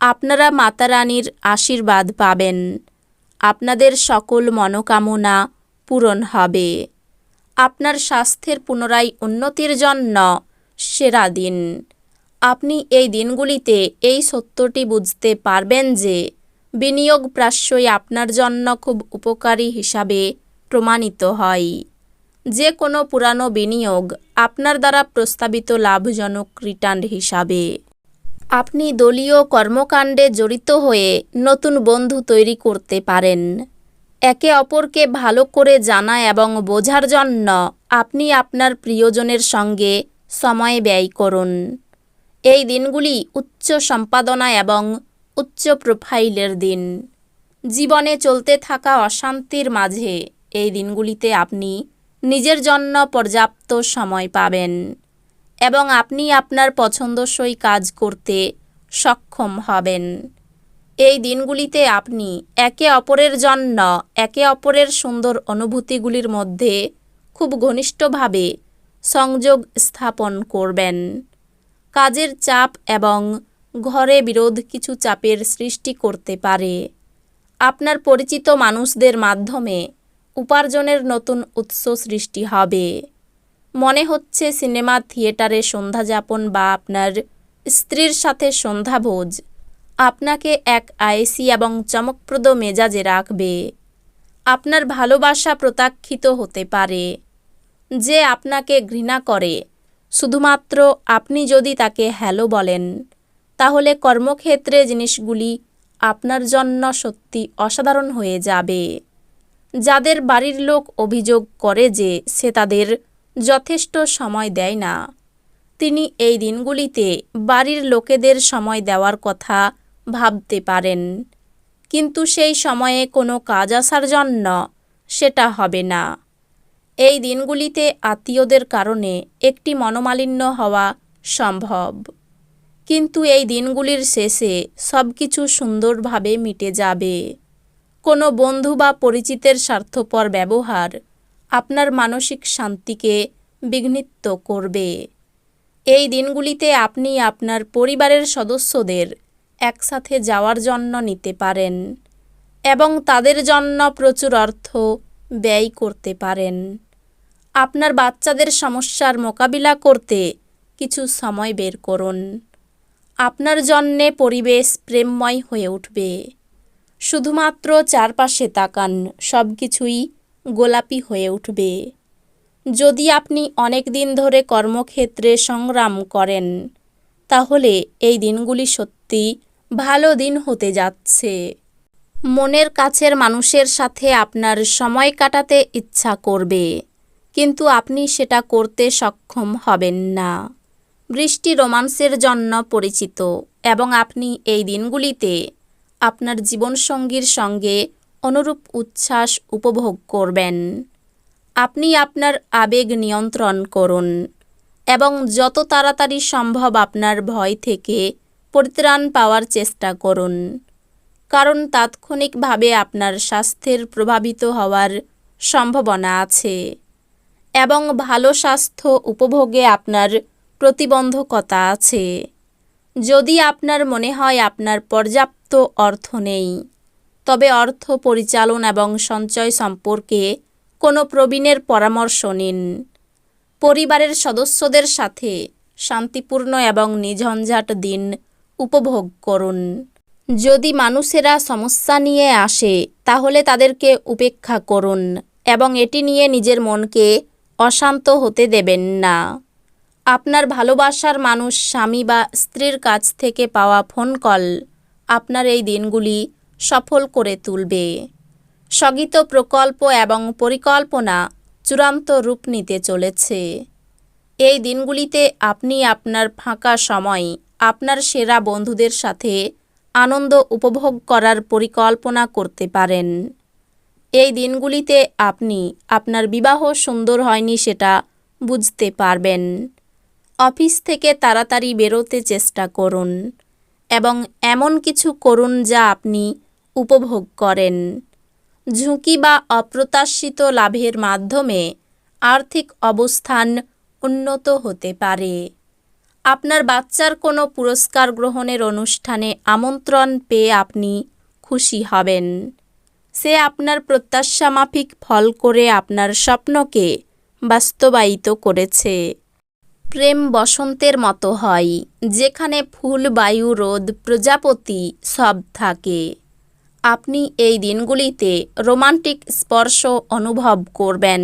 আপনারা মাতারানীর আশীর্বাদ পাবেন। আপনাদের সকল মনোকামনা পূরণ হবে। আপনার স্বাস্থ্যের পুনরায় উন্নতির জন্য সেরা দিন। আপনি এই দিনগুলিতে এই সত্যটি বুঝতে পারবেন যে বিনিয়োগ প্রাশ্যই আপনার জন্য খুব উপকারী হিসাবে প্রমাণিত হয়। যে কোনো পুরানো বিনিয়োগ আপনার দ্বারা প্রস্তাবিত লাভজনক রিটার্ন হিসাবে। আপনি দলীয় কর্মকাণ্ডে জড়িত হয়ে নতুন বন্ধু তৈরি করতে পারেন। একে অপরকে ভালো করে জানা এবং বোঝার জন্য আপনি আপনার প্রিয়জনের সঙ্গে সময় ব্যয় করুন। এই দিনগুলি উচ্চ সম্পাদনা এবং উচ্চ প্রোফাইলের দিন। জীবনে চলতে থাকা অশান্তির মাঝে এই দিনগুলিতে আপনি নিজের জন্য পর্যাপ্ত সময় পাবেন। এবং আপনি আপনার পছন্দসই কাজ করতে সক্ষম হবেন। এই দিনগুলিতে আপনি একে অপরের জন্য, একে অপরের সুন্দর অনুভূতিগুলির মধ্যে খুব ঘনিষ্ঠভাবে সংযোগ স্থাপন করবেন। কাজের চাপ এবং ঘরে বিরোধ কিছু চাপের সৃষ্টি করতে পারে। আপনার পরিচিত মানুষদের মাধ্যমে উপার্জনের নতুন উৎস সৃষ্টি হবে। মনে হচ্ছে সিনেমা থিয়েটারে সন্ধ্যা যাপন বা আপনার স্ত্রীর সাথে সন্ধ্যা ভোজ। আপনাকে এক আয়েসি এবং চমকপ্রদ মেজাজে রাখবে। আপনার ভালোবাসা প্রত্যাখ্যিত হতে পারে। যে আপনাকে ঘৃণা করে, শুধুমাত্র আপনি যদি তাকে হ্যালো বলেন, তাহলে কর্মক্ষেত্রে জিনিসগুলি আপনার জন্য সত্যি অসাধারণ হয়ে যাবে। যাদের বাড়ির লোক অভিযোগ করে যে সে তাদের যথেষ্ট সময় দেয় না। তিনি এই দিনগুলিতে বাড়ির লোকেদের সময় দেওয়ার কথা ভাবতে পারেন। কিন্তু সেই সময়ে কোনো কাজ আসার জন্য সেটা হবে না। এই দিনগুলিতে আত্মীয়দের কারণে একটি মনোমালিন্য হওয়া সম্ভব। কিন্তু এই দিনগুলির শেষে সব কিছু সুন্দরভাবে মিটে যাবে। কোনো বন্ধু বা পরিচিতের স্বার্থপর ব্যবহার আপনার মানসিক শান্তিকে বিঘ্নিত করবে। এই দিনগুলিতে আপনি আপনার পরিবারের সদস্যদের একসাথে যাওয়ার জন্য নিতে পারেন এবং তাদের জন্য প্রচুর অর্থ ব্যয় করতে পারেন। আপনার বাচ্চাদের সমস্যার মোকাবিলা করতে কিছু সময় বের করুন। আপনার জন্যে পরিবেশ প্রেমময় হয়ে উঠবে। শুধুমাত্র চারপাশে তাকান সব কিছুই গোলাপি হয়ে উঠবে। যদি আপনি অনেক দিন ধরে কর্মক্ষেত্রে সংগ্রাম করেন, তাহলে এই দিনগুলি সত্যি ভালো দিন হতে যাচ্ছে। মনের কাছের মানুষের সাথে আপনার সময় কাটাতে ইচ্ছা করবে, কিন্তু আপনি সেটা করতে সক্ষম হবেন না। বৃষ্টি রোমান্সের জন্য পরিচিত, এবং আপনি এই দিনগুলিতে আপনার জীবনসঙ্গীর সঙ্গে অনুরূপ উচ্ছ্বাস উপভোগ করবেন। আপনি আপনার আবেগ নিয়ন্ত্রণ করুন এবং যত তাড়াতাড়ি সম্ভব আপনার ভয় থেকে পরিত্রাণ পাওয়ার চেষ্টা করুন। কারণ তাৎক্ষণিকভাবে আপনার স্বাস্থ্যের প্রভাবিত হওয়ার সম্ভাবনা আছে এবং ভালো স্বাস্থ্য উপভোগে আপনার প্রতিবন্ধকতা আছে। যদি আপনার মনে হয় আপনার পর্যাপ্ত অর্থ নেই তবে অর্থ পরিচালন এবং সঞ্চয় সম্পর্কে কোনো প্রবীণের পরামর্শ নিন। পরিবারের সদস্যদের সাথে শান্তিপূর্ণ এবং নিঝঞ্ঝাট দিন উপভোগ করুন। যদি মানুষেরা সমস্যা নিয়ে আসে, তাহলে তাদেরকে উপেক্ষা করুন এবং এটি নিয়ে নিজের মনকে অশান্ত হতে দেবেন না। আপনার ভালোবাসার মানুষ স্বামী বা স্ত্রীর কাছ থেকে পাওয়া ফোন কল, আপনার এই দিনগুলি সফল করে তুলবে। স্থগিত প্রকল্প এবং পরিকল্পনা চূড়ান্ত রূপ নিতে চলেছে। এই দিনগুলিতে আপনি আপনার ফাঁকা সময়, আপনার সেরা বন্ধুদের সাথে আনন্দ উপভোগ করার পরিকল্পনা করতে পারেন। এই দিনগুলিতে আপনি আপনার বিবাহ সুন্দর হয়নি সেটা বুঝতে পারবেন। অফিস থেকে তাড়াতাড়ি বেরোতে চেষ্টা করুন এবং এমন কিছু করুন যা আপনি উপভোগ করেন। ঝুঁকি বা অপ্রত্যাশিত লাভের মাধ্যমে আর্থিক অবস্থান উন্নত হতে পারে। আপনার বাচ্চার কোনো পুরস্কার গ্রহণের অনুষ্ঠানে আমন্ত্রণ পেয়ে আপনি খুশি হবেন। সে আপনার প্রত্যাশা মাফিক ফল করে আপনার স্বপ্নকে বাস্তবায়িত করেছে। প্রেম বসন্তের মতো হয়, যেখানে ফুল, বায়ু, রোদ, প্রজাপতি সব থাকে। আপনি এই দিনগুলিতে রোমান্টিক স্পর্শ অনুভব করবেন।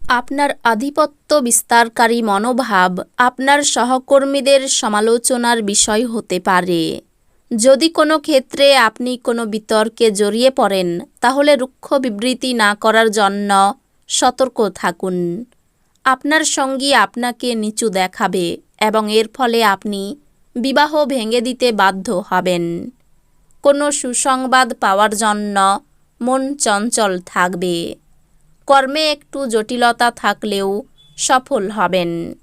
আপনার আধিপত্য বিস্তারকারী মনোভাব আপনার সহকর্মীদের সমালোচনার বিষয় হতে পারে। যদি কোনো ক্ষেত্রে আপনি কোনো বিতর্কে জড়িয়ে পড়েন, তাহলে রুক্ষ বিবৃতি না করার জন্য সতর্ক থাকুন। আপনার সঙ্গী আপনাকে নিচু দেখাবে এবং এর ফলে আপনি বিবাহ ভেঙে দিতে বাধ্য হবেন। কোনো সুসংবাদ পাওয়ার জন্য মন চঞ্চল থাকবে। কর্মে একটু জটিলতা থাকলেও সফল হবেন।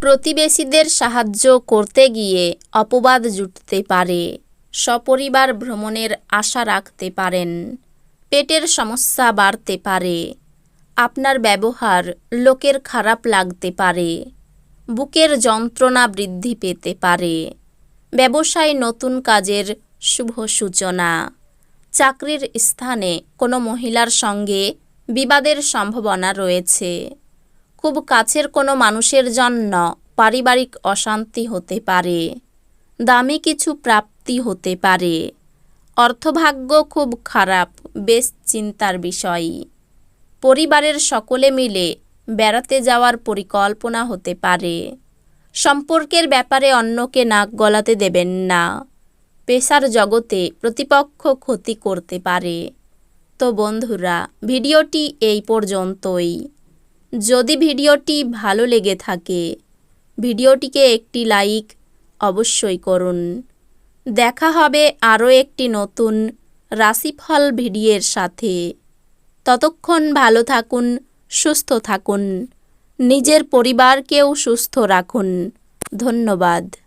প্রতিবেশীদের সাহায্য করতে গিয়ে অপবাদ জুটতে পারে। সপরিবার ভ্রমণের আশা রাখতে পারেন। পেটের সমস্যা বাড়তে পারে। আপনার ব্যবহার লোকের খারাপ লাগতে পারে। বুকের যন্ত্রণা বৃদ্ধি পেতে পারে। ব্যবসায় নতুন কাজের শুভ সূচনা। চাকরির স্থানে কোনো মহিলার সঙ্গে বিবাদের সম্ভাবনা রয়েছে। খুব কাছের কোনো মানুষের জন্য পারিবারিক অশান্তি হতে পারে, দামি কিছু প্রাপ্তি হতে পারে। অর্থভাগ্য খুব খারাপ, বেশ চিন্তার বিষয়। পরিবারের সকলে মিলে বেড়াতে যাওয়ার পরিকল্পনা হতে পারে। সম্পর্কের ব্যাপারে অন্যকে নাক গলাতে দেবেন না। পেশার জগতে প্রতিপক্ষ ক্ষতি করতে পারে। তো বন্ধুরা, ভিডিওটি এই পর্যন্তই। যদি ভিডিওটি ভালো লেগে থাকে, ভিডিওটিকে একটি লাইক অবশ্যই করুন। দেখা হবে আরও একটি নতুন রাশিফল ভিডিওর সাথে। ততক্ষণ ভালো থাকুন, সুস্থ থাকুন, নিজের পরিবারকেও সুস্থ রাখুন। ধন্যবাদ।